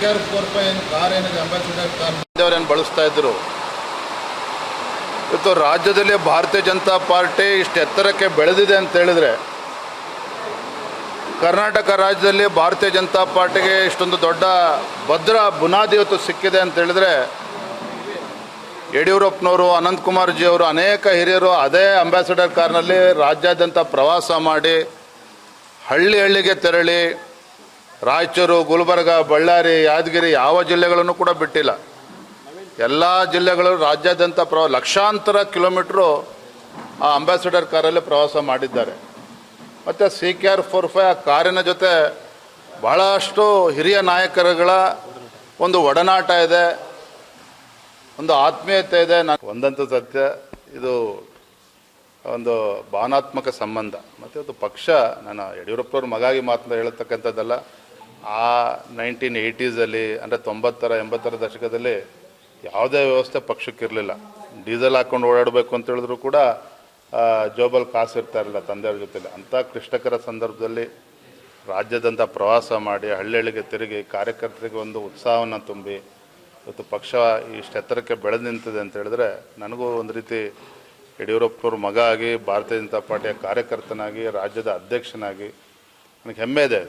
K R four five ಏನು? Car ಏನಿದೆ? Ambassador car ಅವರೇನು ಬಳಸ್ತಾ ಇದ್ರು? ಇವತ್ತು ರಾಜ್ಯದಲ್ಲಿ ಭಾರತೀಯ ಜನತಾ ಪಾರ್ಟಿ ಇಷ್ಟು ಎತ್ತರಕ್ಕೆ ಬೆಳೆದಿದೆ ಅಂತ ಹೇಳಿದ್ರೆ, ಕರ್ನಾಟಕ ರಾಜ್ಯದಲ್ಲಿ ಭಾರತೀಯ ಜನತಾ ಪಾರ್ಟಿಗೆ ಇಷ್ಟೊಂದು ದೊಡ್ಡ ಭದ್ರ ಬುನಾದಿ ಇವತ್ತು ಸಿಕ್ಕಿದೆ ಅಂತ ಹೇಳಿದ್ರೆ, ಯಡಿಯೂರಪ್ಪನವರು ಅನಂತಕುಮಾರ್ ಜಿ ಅವರು, ಅನೇಕ ಹಿರಿಯರು ಅದೇ ಅಂಬಾಸಿಡರ್ ಕಾರ್ನಲ್ಲಿ ರಾಜ್ಯಾದ್ಯಂತ ಪ್ರವಾಸ ಮಾಡಿ ಹಳ್ಳಿ ಹಳ್ಳಿಗೆ ತೆರಳಿ ರಾಯಚೂರು, ಗುಲ್ಬರ್ಗ, ಬಳ್ಳಾರಿ, ಯಾದಗಿರಿ ಯಾವ ಜಿಲ್ಲೆಗಳನ್ನು ಕೂಡ ಬಿಟ್ಟಿಲ್ಲ. ಎಲ್ಲ ಜಿಲ್ಲೆಗಳು ರಾಜ್ಯಾದ್ಯಂತ ಪ್ರವ, ಲಕ್ಷಾಂತರ ಕಿಲೋಮೀಟ್ರು ಆ ಅಂಬಾಸಿಡರ್ ಕಾರಲ್ಲಿ ಪ್ರವಾಸ ಮಾಡಿದ್ದಾರೆ. ಮತ್ತು C K R four five ಆ ಕಾರಿನ ಜೊತೆ ಬಹಳಷ್ಟು ಹಿರಿಯ ನಾಯಕರುಗಳ ಒಂದು ಒಡನಾಟ ಇದೆ. ಒಂದು ಆತ್ಮೀಯತೆ ಇದೆ. ನಾನು ಒಂದಂತೂ ಸತ್ಯ, ಇದು ಒಂದು ಭಾವನಾತ್ಮಕ ಸಂಬಂಧ. ಮತ್ತು ಅದು ಪಕ್ಷ ನಾನು ಯಡಿಯೂರಪ್ಪನವ್ರ ಮಗಾಗಿ ಮಾತನ್ನ ಹೇಳತಕ್ಕಂಥದ್ದಲ್ಲ. ಆ ನೈನ್ಟೀನ್ ಏಯ್ಟೀಸಲ್ಲಿ ಅಂದರೆ ತೊಂಬತ್ತರ, ಎಂಬತ್ತರ ದಶಕದಲ್ಲಿ ಯಾವುದೇ ವ್ಯವಸ್ಥೆ ಪಕ್ಷಕ್ಕಿರಲಿಲ್ಲ. ಡೀಸೆಲ್ ಹಾಕ್ಕೊಂಡು ಓಡಾಡಬೇಕು ಅಂತ ಹೇಳಿದ್ರು ಕೂಡ ಜೋಬಲ್ ಕಾಸು ಇರ್ತಾ ಇರಲಿಲ್ಲ ತಂದೆಯವ್ರ ಜೊತೆಲಿ. ಅಂಥ ಕ್ಲಿಷ್ಟಕರ ಸಂದರ್ಭದಲ್ಲಿ ರಾಜ್ಯದಂಥ ಪ್ರವಾಸ ಮಾಡಿ ಹಳ್ಳಿಹಳ್ಳಿಗೆ ತಿರುಗಿ, ಕಾರ್ಯಕರ್ತರಿಗೆ ಒಂದು ಉತ್ಸಾಹವನ್ನು ತುಂಬಿ, ಇವತ್ತು ಪಕ್ಷ ಇಷ್ಟು ಎತ್ತರಕ್ಕೆ ಬೆಳೆದು ನಿಂತಿದೆ ಅಂತ ಹೇಳಿದ್ರೆ ನನಗೂ ಒಂದು ರೀತಿ ಯಡಿಯೂರಪ್ಪನವ್ರ ಮಗ ಆಗಿ, ಭಾರತೀಯ ಜನತಾ ಪಾರ್ಟಿಯ ಕಾರ್ಯಕರ್ತನಾಗಿ, ರಾಜ್ಯದ ಅಧ್ಯಕ್ಷನಾಗಿ, ನನಗೆ ಹೆಮ್ಮೆ ಇದೆ.